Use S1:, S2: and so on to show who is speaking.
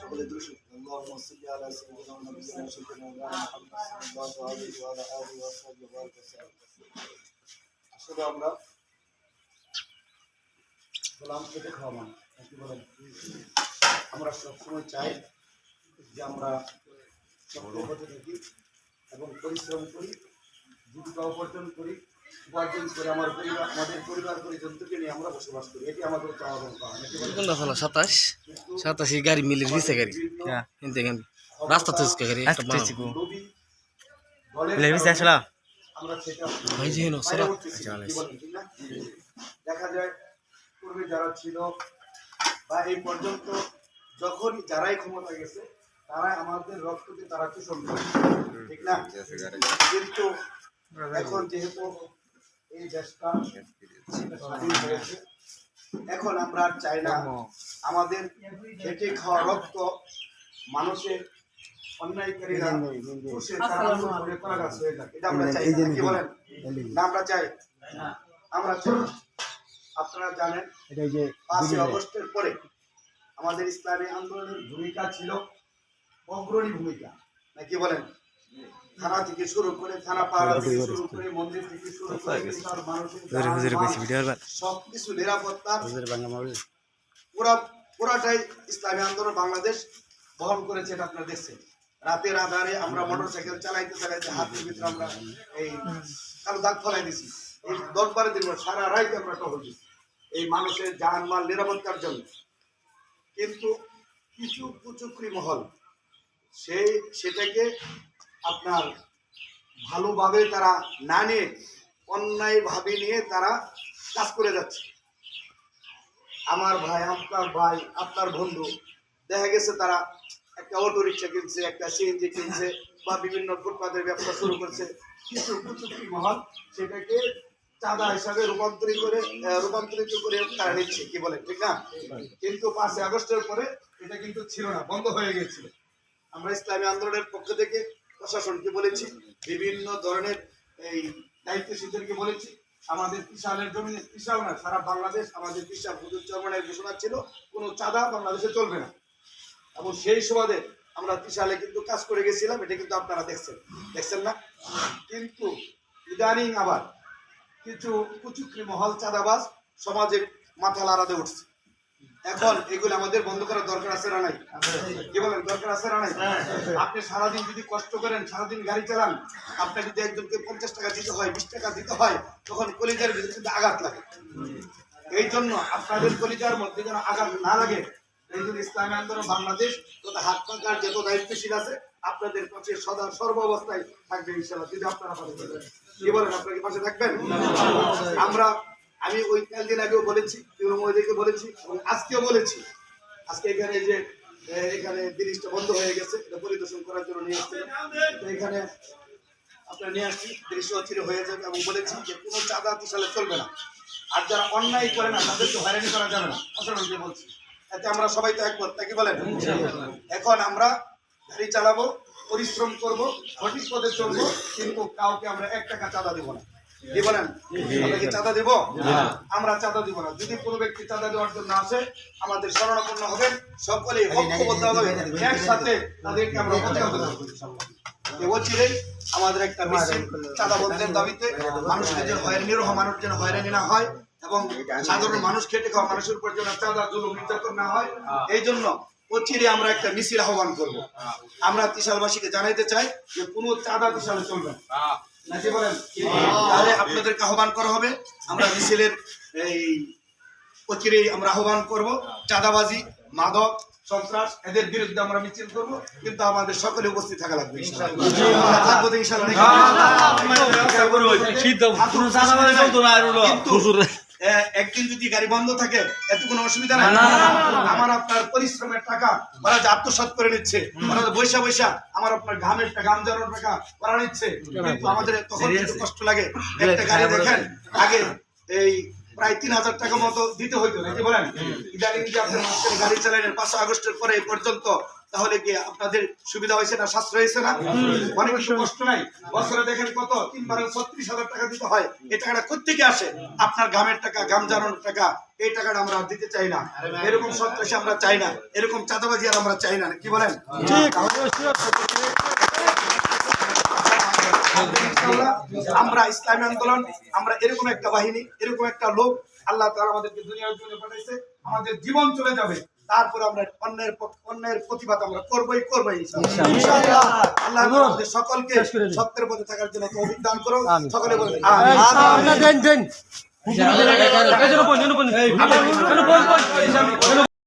S1: সকলে দর্শক اللهم صل على سيدنا ونبينا وسيدنا مولانا محمد صلى الله عليه وعلى آله وصحبه وبارك وسلم আসলে আমরা গোলাম খেতে খাওয়া মানুষ নাকি বলেন আমরা সবসময় চাই যে আমরা সফল হতে থাকি এবং পরিশ্রম করি জীবিকা উপার্জন করি উপার্জন করে আমার পরিবার আমাদের পরিবার পরিজনকে নিয়ে আমরা বসবাস করি। এটি আমাদের চাওয়া দরকার নাকি বলেন?
S2: কোনটা হলো সাতাশ? সাতাশি গাড়ি মিলের বিশে গাড়ি।
S3: হ্যাঁ।
S2: কিন্তু রাস্তা তো গাড়ি
S3: আসলা।
S2: ভাই যে?
S1: দেখা যায় পূর্বে যারা ছিল বা এই পর্যন্ত যখন যারাই ক্ষমতা গেছে তারা আমাদের রক্তকে তারা শোষণ করে। ঠিক না? কিন্তু এখন যেহেতু এই দেশটা স্বাধীন হয়েছে এখন আমরা চাই না আমাদের খেটে খাওয়া রক্ত মানুষের অন্যায়কারীরা। এটা আমরা চাই কি বলেন? না আমরা চাই। আমরা চাই। আপনারা জানেন পাঁচই আগস্টের পরে আমাদের ইসলামী আন্দোলনের ভূমিকা ছিল অগ্রণী ভূমিকা। নাকি বলেন? থানা থেকে শুরু করে থানা পাড়া থেকে শুরু করে মন্দির থেকে শুরু করে মানুষের
S3: হুজুরে হুজুরে কইছি
S1: জান,
S3: ভিডিও করবা
S1: সবকিছু নিরাপত্তা।
S2: হুজুরের বাংলা মারবে।
S1: পুরা পুরাটাই ইসলামী আন্দোলন বাংলাদেশ বহন করেছে এটা আপনারা দেখছেন। রাতের আধারে আমরা মোটরসাইকেল চালাইতে চালাইতে হাতের ভিতরে আমরা এই কালো দাগ ফলাই দিছি। এই দশ বারো দিন সারা রাইতে আমরা টহল এই মানুষের জান মাল নিরাপত্তার জন্য। কিন্তু কিছু কুচুকরি মহল সেই সেটাকে আপনার ভালোভাবে তারা না নিয়ে, অন্যায়ভাবে নিয়ে তারা কাজ করে যাচ্ছে। আমার ভাই, আপনার ভাই, আপনার বন্ধু, দেখা গেছে তারা একটা অটো রিক্সা কিনছে, একটা সিএনজি কিনছে বা বিভিন্ন ফুটপাতের ব্যবসা শুরু করছে। কিছু কুচুকি মহল সেটাকে চাঁদা হিসাবে রূপান্তরিত করে রূপান্তরিত করে তারা নিচ্ছে, কি বলে ঠিক না? কিন্তু পাঁচই আগস্টের পরে এটা কিন্তু ছিল না, বন্ধ হয়ে গেছিল আমরা ইসলামী আন্দোলনের পক্ষ থেকে প্রশাসনকে বলেছি, বিভিন্ন ধরনের এই দায়িত্বশীলদেরকে বলেছি। আমাদের কিষানের জমিনে কিষান না, সারা বাংলাদেশ আমাদের কিষান হুজুর চরমানের ঘোষণা ছিল, কোনো চাঁদা বাংলাদেশে চলবে না। এবং সেই সুবাদে আমরা ত্রিশালে কিন্তু কাজ করে গেছিলাম, এটা কিন্তু আপনারা দেখছেন। দেখছেন না? কিন্তু ইদানিং আবার কিছু কুচুকরি মহল চাঁদাবাজ সমাজের মাথা লাড়াতে উঠছে। এখন এগুলো আমাদের বন্ধ করার দরকার আছে না নাই? কি বলেন দরকার আছে না নাই? আপনি সারাদিন যদি কষ্ট করেন সারাদিন গাড়ি চালান আপনাকে যদি একজনকে পঞ্চাশ টাকা দিতে হয় বিশ টাকা দিতে হয় তখন কলিজার ভিতরে কিন্তু আঘাত লাগে। এই জন্য আপনাদের কলিজার মধ্যে যেন আঘাত না লাগে এই জন্য ইসলামী আন্দোলন বাংলাদেশ তথা হাত পাকার যত দায়িত্বশীল আছে আপনাদের পাশে সদা সর্ব অবস্থায় থাকবে ইনশাল্লাহ যদি আপনারা পাশে থাকবেন কি বলেন আপনাকে পাশে থাকবেন? আমরা আমি ওই কাল দিন আগেও বলেছি, তৃণমূলদেরকে বলেছি এবং আজকেও বলেছি। আজকে এখানে যে এখানে জিনিসটা বন্ধ হয়ে গেছে, এটা পরিদর্শন করার জন্য নিয়ে আসছে। এখানে আপনারা নিয়ে আসছি, দৃশ্য অচিরে হয়ে যাবে এবং বলেছি যে কোনো চাঁদা তুষালে চলবে না। আর যারা অন্যায় করে না তাদেরকে হয়রানি করা যাবে না। অসাধারণকে বলছি। এতে আমরা সবাই তো একমত, তাকে বলেন। এখন আমরা গাড়ি চালাবো, পরিশ্রম করব, সঠিক পথে চলবো, কিন্তু কাউকে আমরা এক টাকা চাঁদা দেবো না। দিব না আমরা কি চাঁদা দেব? আমরা চাঁদা দিব না। যদি কোনো ব্যক্তি চাঁদা দেওয়ার জন্য আসে আমাদের শরণাপন্ন হবে সকলেই ঐক্যবদ্ধ হবে একসাথে তাদেরকে আমরা প্রতিহত করব। এ আমাদের একটা মিছিল চাঁদা বন্ধের দাবিতে। মানুষকে যেন হয়রানি নিরহ মানুষ যেন হয়রানি না হয় এবং সাধারণ মানুষ খেটে খাওয়া মানুষের উপর যেন চাঁদা জুলুম নির্যাতন না হয়। এই জন্য অচিরে আমরা একটা মিছিল আহ্বান করব। আমরা ত্রিশালবাসীকে জানাইতে চাই যে কোনো চাঁদা ত্রিশালে চলবে নাকি বলেন? তাহলে আপনাদেরকে আহ্বান করা হবে। আমরা মিছিলের এই অচিরেই আমরা আহ্বান করব। চাঁদাবাজি মাদক সন্ত্রাস এদের বিরুদ্ধে আমরা মিছিল করব। কিন্তু আমাদের সকলে উপস্থিত থাকা লাগবে থাকব একদিন যদি গাড়ি বন্ধ থাকে এত কোনো অসুবিধা নাই আমার আপনার পরিশ্রমের টাকা ওরা যে আত্মসাৎ করে নিচ্ছে ওরা বৈশা বৈশা আমার আপনার ঘামের টাকা ঘাম জড়ানোর টাকা ওরা নিচ্ছে কিন্তু আমাদের তখন কিন্তু কষ্ট লাগে একটা গাড়ি দেখেন আগে এই প্রায় তিন হাজার টাকা মতো দিতে হইতো নাকি বলেন ইদানিং যে আপনার গাড়ি চালালেন পাঁচশো আগস্টের পরে পর্যন্ত তাহলে কি আপনাদের সুবিধা হয়েছে না? সাশ্রয় হয়েছে না? অনেক কিছু কষ্ট নাই। বছরে দেখেন কত? তিন বারে ছত্রিশ হাজার টাকা দিতে হয়। এই টাকাটা কোথেকে আসে? আপনার গ্রামের টাকা গ্রাম জানানোর টাকা। এই টাকাটা আমরা দিতে চাই না। এরকম সন্ত্রাসী আমরা চাই না। এরকম চাঁদাবাজি আর আমরা চাই না। কি বলেন? আমরা ইসলামী আন্দোলন আমরা এরকম একটা বাহিনী এরকম একটা লোক আল্লাহ তারা আমাদেরকে দুনিয়ার জন্য পাঠাইছে। আমাদের জীবন চলে যাবে। তারপর আমরা অন্যের অন্যের প্রতিবাদ আমরা করবই করব ইনশাআল্লাহ। আল্লাহ আমাদের সকলকে সত্যের পথে থাকার জন্য তৌফিক দান করো সকলে বলেন আমিন
S3: দেন দেন